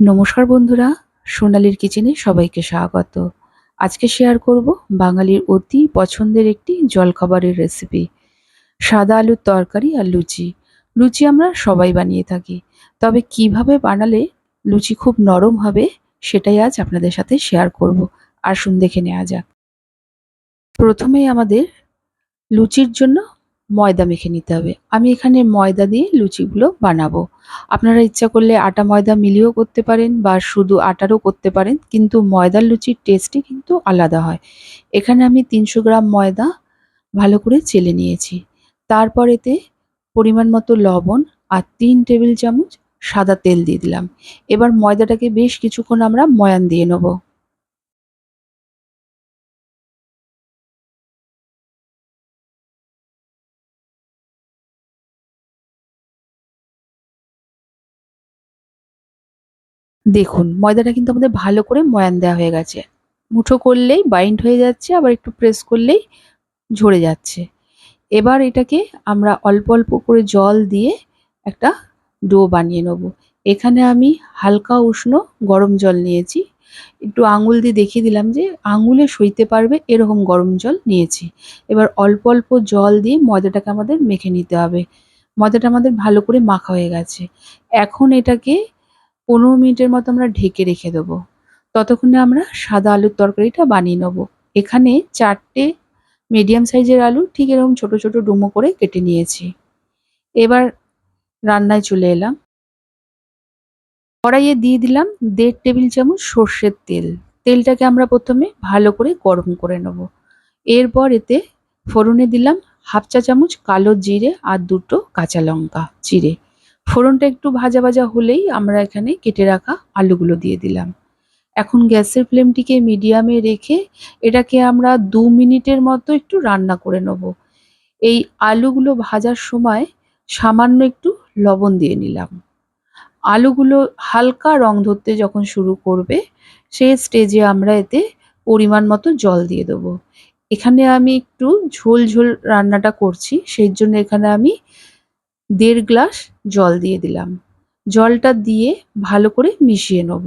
নমস্কার বন্ধুরা, সোনালির কিচেনে সবাইকে স্বাগত। আজকে শেয়ার করব বাঙালির অতি পছন্দের একটি জলখাবারের রেসিপি সাদা আলুর তরকারি আর লুচি। লুচি আমরা সবাই বানিয়ে থাকি। তবে কীভাবে বানালে লুচি খুব নরম হবে, সেটাই আজ আপনাদের সাথে শেয়ার করব। আসুন দেখে নেওয়া যাক। প্রথমেই আমাদের লুচির জন্য ময়দা মেখে নিতে হবে। আমি এখানে ময়দা দিয়ে লুচিগুলো বানাবো। আপনারা ইচ্ছা করলে আটা ময়দা মিলিয়েও করতে পারেন বা শুধু আটারও করতে পারেন, কিন্তু ময়দার লুচির টেস্টই কিন্তু আলাদা হয়। এখানে আমি তিনশো গ্রাম ময়দা ভালো করে চেলে নিয়েছি। তারপর এতে পরিমাণ মতো লবণ আর তিন টেবিল চামচ সাদা তেল দিয়ে দিলাম। এবার ময়দাটাকে বেশ কিছুক্ষণ আমরা ময়ান দিয়ে নেব। দেখুন, ময়দাটা কিন্তু আমাদের ভালো করে ময়ান দেওয়া হয়ে গেছে। মুঠো করলেই বাইন্ড হয়ে যাচ্ছে, আবার একটু প্রেস করলেই ঝরে যাচ্ছে। এবার এটাকে আমরা অল্প অল্প করে জল দিয়ে একটা ডো বানিয়ে নেব। এখানে আমি হালকা উষ্ণ গরম জল নিয়েছি। একটু আঙুল দিয়ে দেখিয়ে দিলাম যে আঙুলে সইতে পারবে, এরকম গরম জল নিয়েছি। এবার অল্প অল্প জল দিয়ে ময়দাটাকে আমাদের মেখে নিতে হবে। ময়দাটা আমাদের ভালো করে মাখা হয়ে গেছে। এখন এটাকে পনেরো মিনিটের মতো আমরা ঢেকে রেখে দেবো। ততক্ষণে আমরা সাদা আলুর তরকারিটা বানিয়ে নেব। এখানে চারটে মিডিয়াম সাইজের আলু ঠিক এরকম ছোট ছোট ডুমো করে কেটে নিয়েছি। এবার রান্নায় চলে এলাম। কড়াইয়ে দিয়ে দিলাম দেড় টেবিল চামচ সর্ষের তেল। তেলটাকে আমরা প্রথমে ভালো করে গরম করে নেব। এরপর এতে ফোড়নে দিলাম হাফ চা চামচ কালো জিরে আর দুটো কাঁচা লঙ্কা চিড়ে। ফোড়নটা একটু ভাজা ভাজা হলেই আমরা এখানে কেটে রাখা আলুগুলো দিয়ে দিলাম। এখন গ্যাসের ফ্লেমটিকে মিডিয়ামে রেখে এটাকে আমরা দু মিনিটের মতো একটু রান্না করে নেব। এই আলুগুলো ভাজার সময় সামান্য একটু লবণ দিয়ে নিলাম। আলুগুলো হালকা রং ধরতে যখন শুরু করবে সেই স্টেজে আমরা এতে পরিমাণ মতো জল দিয়ে দেবো। এখানে আমি একটু ঝোল ঝোল রান্নাটা করছি, সেই জন্য এখানে আমি দেড় গ্লাস জল দিয়ে দিলাম। জলটা দিয়ে ভালো করে মিশিয়ে নেব।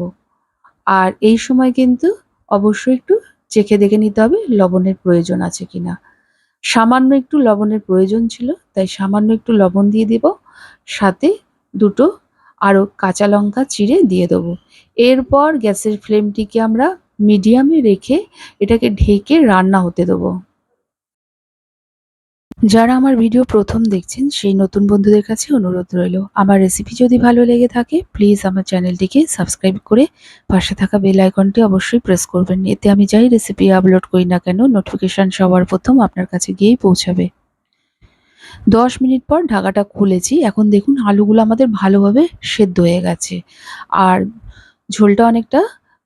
আর এই সময় কিন্তু অবশ্যই একটু চেখে দেখে নিতে হবে লবণের প্রয়োজন আছে কি না সামান্য একটু লবণের প্রয়োজন ছিল, তাই সামান্য একটু লবণ দিয়ে দেব। সাথে দুটো আরও কাঁচা লঙ্কা চিড়ে দিয়ে দেবো। এরপর গ্যাসের ফ্লেমটিকে আমরা মিডিয়ামে রেখে এটাকে ঢেকে রান্না হতে দেবো। যারা আমার ভিডিও প্রথম দেখছেন, সেই নতুন বন্ধুদের কাছে অনুরোধ রইল। আমার রেসিপি যদি ভালো লেগে থাকে প্লিজ আমার চ্যানেলটিকে সাবস্ক্রাইব করে পাশে থাকা বেল আইকনটি অবশ্যই প্রেস করবেন। এতে আমি যাই রেসিপি আপলোড করি না কেন নোটিফিকেশান সবার প্রথম আপনার কাছে গিয়েই পৌঁছাবে। দশ মিনিট পর ঢাকাটা খুলেছি। এখন দেখুন, আলুগুলো আমাদের ভালোভাবে সেদ্ধ হয়ে গেছে। আর ঝোলটা অনেকটা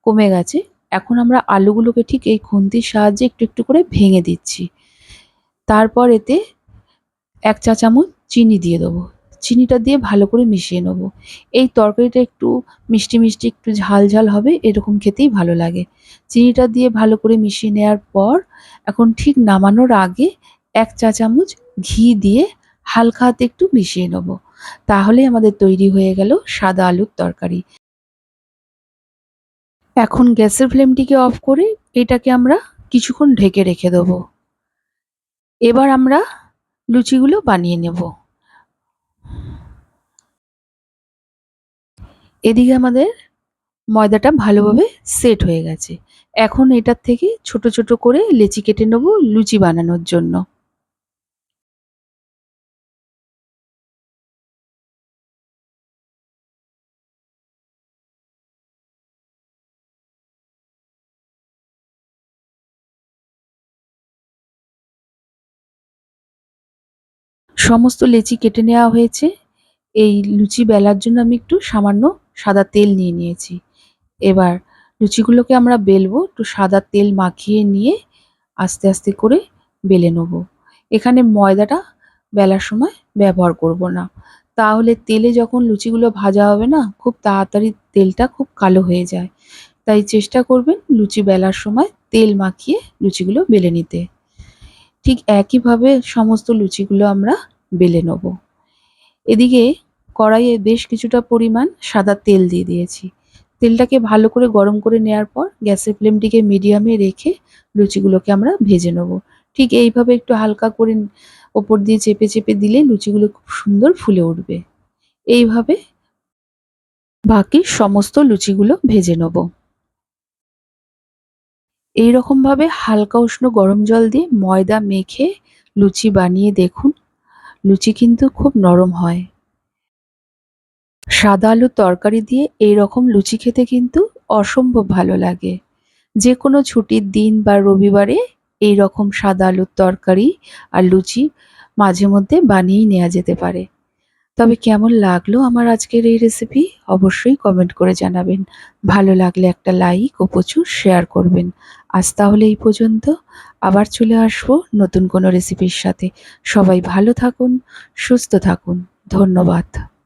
কমে গেছে। এখন আমরা আলুগুলোকে ঠিক এই খুন্তির সাহায্যে একটু একটু করে ভেঙে দিচ্ছি। তারপর এতে এক চা চামচ চিনি দিয়ে দেবো। চিনিটা দিয়ে ভালো করে মিশিয়ে নেব। এই তরকারিটা একটু মিষ্টি মিষ্টি, একটু ঝাল ঝাল হবে, এরকম খেতেই ভালো লাগে। চিনিটা দিয়ে ভালো করে মিশিয়ে নেওয়ার পর এখন ঠিক নামানোর আগে এক চা চামচ ঘি দিয়ে হালকা হাতে একটু মিশিয়ে নেব। তাহলে আমাদের তৈরি হয়ে গেল সাদা আলুর তরকারি। এখন গ্যাসের ফ্লেমটিকে অফ করে এটাকে আমরা কিছুক্ষণ ঢেকে রেখে দেবো। এবার আমরা লুচিগুলো বানিয়ে নেব। এদিকে আমাদের ময়দাটা ভালোভাবে সেট হয়ে গেছে। এখন এটার থেকে ছোট ছোট করে লেচি কেটে নেব লুচি বানানোর জন্য। সমস্ত লেচি কেটে নেওয়া হয়েছে। এই লুচি বেলার জন্য আমি একটু সামান্য সাদা তেল নিয়ে নিয়েছি। এবার লুচিগুলোকে আমরা বেলবো, একটু সাদা তেল মাখিয়ে নিয়ে আস্তে আস্তে করে বেলে নেব। এখানে ময়দাটা বেলার সময় ব্যবহার করব না। তাহলে তেলে যখন লুচিগুলো ভাজা হবে না, খুব তাড়াতাড়ি তেলটা খুব কালো হয়ে যায়। তাই চেষ্টা করবেন লুচি বেলার সময় তেল মাখিয়ে লুচিগুলো বেলে নিতে। ঠিক একইভাবে সমস্ত লুচিগুলো আমরা বেলে নেব। এদিকে কড়াইয়ে বেশ কিছুটা পরিমাণ সাদা তেল দিয়ে দিয়েছি। তেলটাকে ভালো করে গরম করে নেওয়ার পর গ্যাসের ফ্লেমটিকে মিডিয়ামে রেখে লুচিগুলোকে আমরা ভেজে নেব। ঠিক এইভাবে একটু হালকা করে ওপর দিয়ে চেপে চেপে দিলে লুচিগুলো খুব সুন্দর ফুলে উঠবে। এইভাবে বাকি সমস্ত লুচিগুলো ভেজে নেব। এইরকমভাবে হালকা উষ্ণ গরম জল দিয়ে ময়দা মেখে লুচি বানিয়ে দেখুন লুচি কিন্তু খুব নরম হয়। সাদা আলুর তরকারি দিয়ে এই রকম লুচি খেতে কিন্তু অসম্ভব ভালো লাগে। যে কোনো ছুটির দিন বা রবিবারে এই রকম সাদা আলুর তরকারি আর লুচি মাঝে মধ্যে বানিয়েই নেওয়া যেতে পারে। তবে কেমন লাগল আমার আজকের এই রেসিপি অবশ্যই কমেন্ট করে জানাবেন। ভালো লাগলে একটা লাইক ও প্রচুর শেয়ার করবেন। আজ তাহলে এই পর্যন্ত। আবার চলে আসব নতুন কোনো রেসিপির সাথে। সবাই ভালো থাকুন সুস্থ থাকুন। ধন্যবাদ।